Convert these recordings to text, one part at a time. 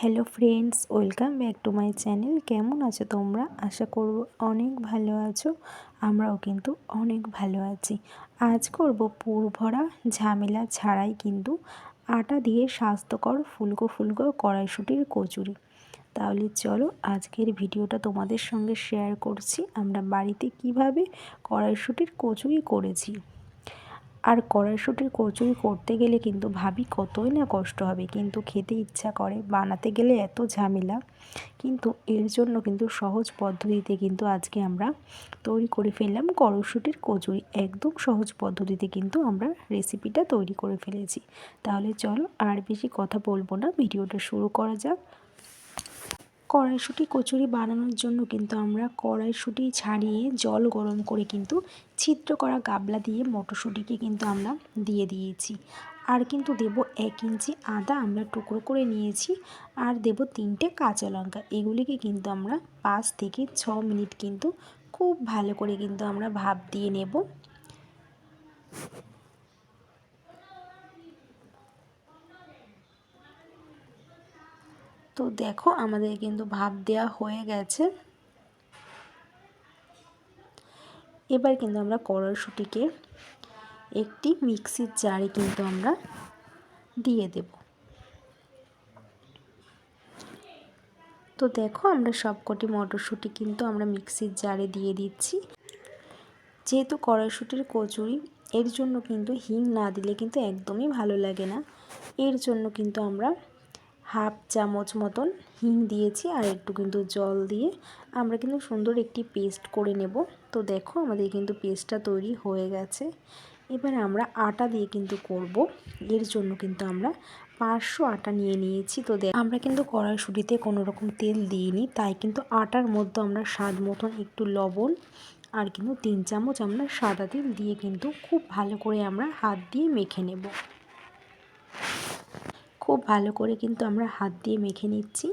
Hello friends welcome back to my channel কেমন আছো তোমরা? আশা করব অনেক ভালো আছো। আমরাও কিন্তু অনেক ভালো আছি। আজ করব পুর ভরা ঝামেলা ছাড়াই কিন্তু আটা দিয়ে স্বাস্থ্যকর ফুলকো ফুলকো কড়াইশুটির কচুরি। তাহলে চলো আজকের ভিডিওটা তোমাদের সঙ্গে শেয়ার করছি। আমরা বাড়িতে কীভাবে কড়াইশুটির কচুরি করেছি। আর কড়াইশুটির কচুরি করতে গেলে কিন্তু ভাবি কতই না কষ্ট হবে। কিন্তু খেতে ইচ্ছা করে, বানাতে গেলে এত ঝামেলা। কিন্তু এর জন্য কিন্তু সহজ পদ্ধতিতে কিন্তু আজকে আমরা তৈরি করে ফেললাম কড়াইশুটির কচুরি। একদম সহজ পদ্ধতিতে কিন্তু আমরা রেসিপিটা তৈরি করে ফেলেছি। তাহলে চলো আর বেশি কথা বলব না। ভিডিওটা শুরু করা যাক। কড়াইশুঁটি কচুরি বানানোর জন্য কিন্তু আমরা কড়াইশুঁটি ছাড়িয়ে জল গরম করে কিন্তু ছিদ্র করা গাবলা দিয়ে মটরশুঁটিকে কিন্তু আমরা দিয়ে দিয়েছি। আর কিন্তু দেব এক ইঞ্চি আদা আমরা টুকরো করে নিয়েছি আর দেব তিনটে কাঁচা লঙ্কা। এগুলিকে কিন্তু আমরা পাঁচ থেকে ছ মিনিট কিন্তু খুব ভালো করে কিন্তু আমরা ভাপ দিয়ে নেব। তো দেখো আমাদের কিন্তু ভাপ দেওয়া হয়ে গেছে। এবার কিন্তু আমরা কড়াইশুটিকে একটি মিক্সির জারে কিন্তু আমরা দিয়ে দেব। তো দেখো আমরা সবকটি মটরশুঁটি কিন্তু আমরা মিক্সির জারে দিয়ে দিচ্ছি। যেহেতু কড়াইশুটির কচুরি, এর জন্য কিন্তু হিং না দিলে কিন্তু একদমই ভালো লাগে না। এর জন্য কিন্তু আমরা হাফ চামচ মতন হিং দিয়েছি আর একটু কিন্তু জল দিয়ে আমরা কিন্তু সুন্দর একটি পেস্ট করে নেব। তো দেখো আমাদের কিন্তু পেস্টটা তৈরি হয়ে গেছে। এবার আমরা আটা দিয়ে কিন্তু করব। এর জন্য কিন্তু আমরা পাঁচশো আটা নিয়ে নিয়েছি। তো দেখ আমরা কিন্তু কড়াইশুটিতে কোনো রকম তেল দিইনি, তাই কিন্তু আটার মধ্যে আমরা স্বাদ মতন একটু লবণ আর কিন্তু তিন চামচ আমরা সাদা তেল দিয়ে কিন্তু খুব ভালো করে আমরা হাত দিয়ে মেখে নেব। খুব ভালো করে কিন্তু আমরা হাত দিয়ে মেখে নিচ্ছি।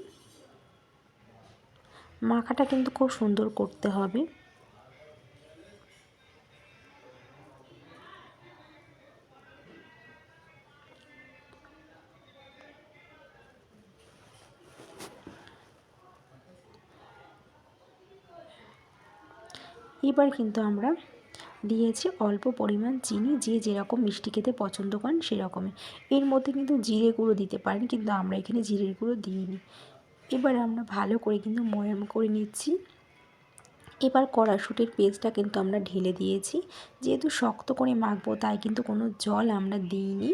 মাখাটা কিন্তু খুব সুন্দর করতে হবে। এবার কিন্তু আমরা দিয়েছি অল্প পরিমাণ চিনি, যে যেরকম মিষ্টি খেতে পছন্দ করেন সেরকমই। এর মধ্যে কিন্তু জিরে গুঁড়ো দিতে পারেন, কিন্তু আমরা এখানে জিরের গুঁড়ো দিইনি। এবার আমরা ভালো করে কিন্তু ময়াম করে নিচ্ছি। এবার কড়াশুটির পেস্টটা কিন্তু আমরা ঢেলে দিয়েছি। যেহেতু শক্ত করে মাখবো, তাই কিন্তু কোনো জল আমরা দিইনি।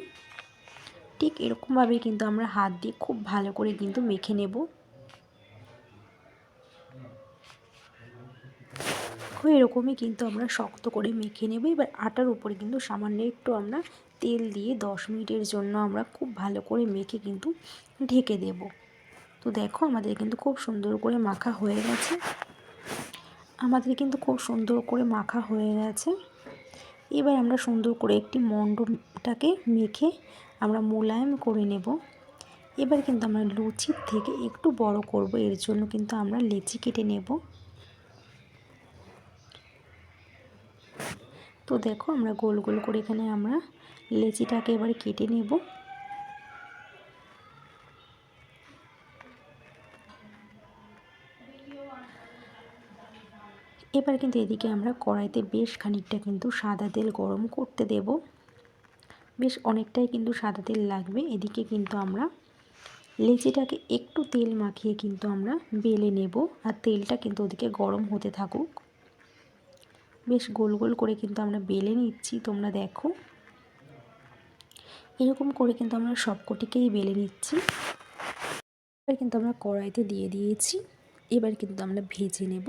ঠিক এরকমভাবে কিন্তু আমরা হাত দিয়ে খুব ভালো করে কিন্তু মেখে নেব। দেখো এরকমই কিন্তু আমরা শক্ত করে মেখে নেব। এবার আটার উপরে কিন্তু সামান্য একটু আমরা তেল দিয়ে দশ মিনিটের জন্য আমরা খুব ভালো করে মেখে কিন্তু ঢেকে দেব। তো দেখো আমাদের কিন্তু খুব সুন্দর করে মাখা হয়ে গেছে। আমাদের কিন্তু খুব সুন্দর করে মাখা হয়ে গেছে। এবার আমরা সুন্দর করে একটি মণ্ডটাকে মেখে আমরা মোলায়েম করে নেব। এবার কিন্তু আমরা লুচির থেকে একটু বড় করব। এর জন্য কিন্তু আমরা লেচি কেটে নেব। তো দেখো আমরা গোল গোল করে এখানে আমরা লেচিটাকে এবারে কেটে নেব। এবার কিন্তু এদিকে আমরা কড়াইতে বেশ খানিকটা কিন্তু সাদা তেল গরম করতে দেব। বেশ অনেকটাই কিন্তু সাদা তেল লাগবে। এদিকে কিন্তু আমরা লেচিটাকে একটু তেল মাখিয়ে কিন্তু আমরা বেলে নেব। আর তেলটা কিন্তু ওদিকে গরম হতে থাকুক। বেশ গোল গোল করে কিন্তু আমরা বেলে নিচ্ছি, তোমরা দেখো। এরকম করে কিন্তু আমরা সবকটিকেই বেলে নিচ্ছি। এবার কিন্তু আমরা কড়াইতে দিয়ে দিয়েছি, এবার কিন্তু আমরা ভেজে নেব।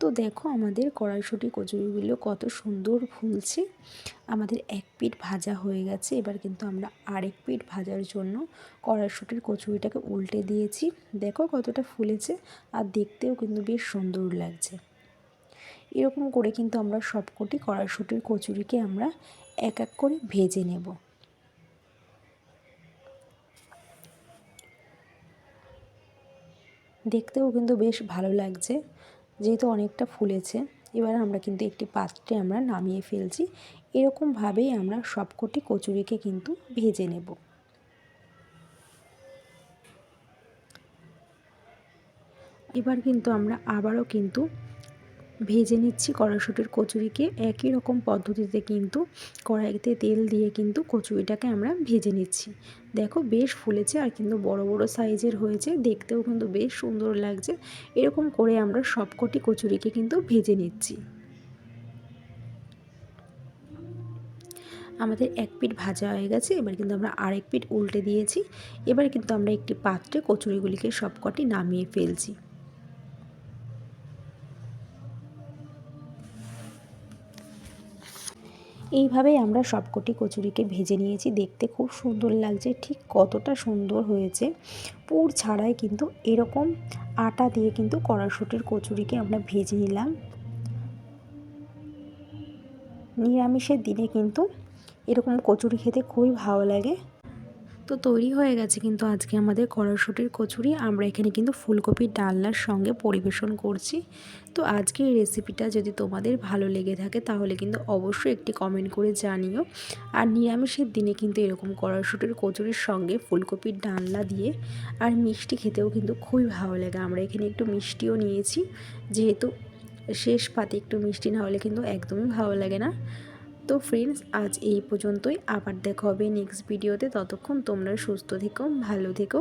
তো দেখো আমাদের কড়াইশুটি কচুরিগুলো কত সুন্দর ফুলছে। আমাদের এক পিঠ ভাজা হয়ে গেছে, এবার কিন্তু আমরা আরেক পিঠ ভাজার জন্য কড়াইশুটির কচুরিটাকে উল্টে দিয়েছি। দেখো কতটা ফুলেছে, আর দেখতেও কিন্তু বেশ সুন্দর লাগছে। এরকম করে কিন্তু আমরা সবকটি কড়াইশুটির কচুরিকে আমরা এক এক করে ভেজে নেব। দেখতেও কিন্তু বেশ ভালো লাগছে, যেহেতু অনেকটা ফুলেছে, এবার আমরা কিন্তু একটি পাত্রে আমরা নামিয়ে ফেলছি। এরকমভাবেই আমরা সবকটি কচুরিকে কিন্তু ভেজে নেব। এবার কিন্তু আমরা আবারও কিন্তু ভেজে নিচ্ছি কড়াশুটির কচুরিকে। একই রকম পদ্ধতিতে কিন্তু কড়াইতে তেল দিয়ে কিন্তু কচুরিটাকে আমরা ভেজে নিচ্ছি। দেখো বেশ ফুলেছে আর কিন্তু বড় বড় সাইজের হয়েছে। দেখতেও কিন্তু বেশ সুন্দর লাগছে। এরকম করে আমরা সবকটি কচুরিকে কিন্তু ভেজে নিচ্ছি। আমাদের এক পিঠ ভাজা হয়ে গেছে। এবার কিন্তু আমরা আরেক পিঠ উল্টে দিয়েছি। এবার কিন্তু আমরা একটি পাত্রে কচুরিগুলিকে সবকটি নামিয়ে ফেলছি। এইভাবেই আমরা সবকটি কচুরিকে ভেজে নিয়েছি। দেখতে খুব সুন্দর লাগছে, ঠিক কতটা সুন্দর হয়েছে। পুর ছাড়াই কিন্তু এরকম আটা দিয়ে কিন্তু কড়াশুটির কচুরিকে আমরা ভেজে নিলাম। নিরামিষের দিনে কিন্তু এরকম কচুরি খেতে খুবই ভালো লাগে। তো তৈরি হয়ে গেছে কিন্তু আজকে আমাদের কড়াশুটির কচুরি। আমরা এখানে কিন্তু ফুলকপির ডালনার সঙ্গে পরিবেশন করছি। তো আজকে এই রেসিপিটা যদি তোমাদের ভালো লেগে থাকে তাহলে কিন্তু অবশ্যই একটি কমেন্ট করে জানিও। আর নিরামিষের দিনে কিন্তু এরকম কড়াশুটির কচুরির সঙ্গে ফুলকপির ডালনা দিয়ে আর মিষ্টি খেতেও কিন্তু খুবই ভালো লাগে। আমরা এখানে একটু মিষ্টিও নিয়েছি। যেহেতু শেষ পাতে একটু মিষ্টি না হলে কিন্তু একদমই ভালো লাগে না। তো ফ্রেন্ডস আজ এই পর্যন্তই। আবার দেখা হবে নেক্সট ভিডিওতে ততক্ষণ তোমরা সুস্থ থেকো, ভালো থেকো।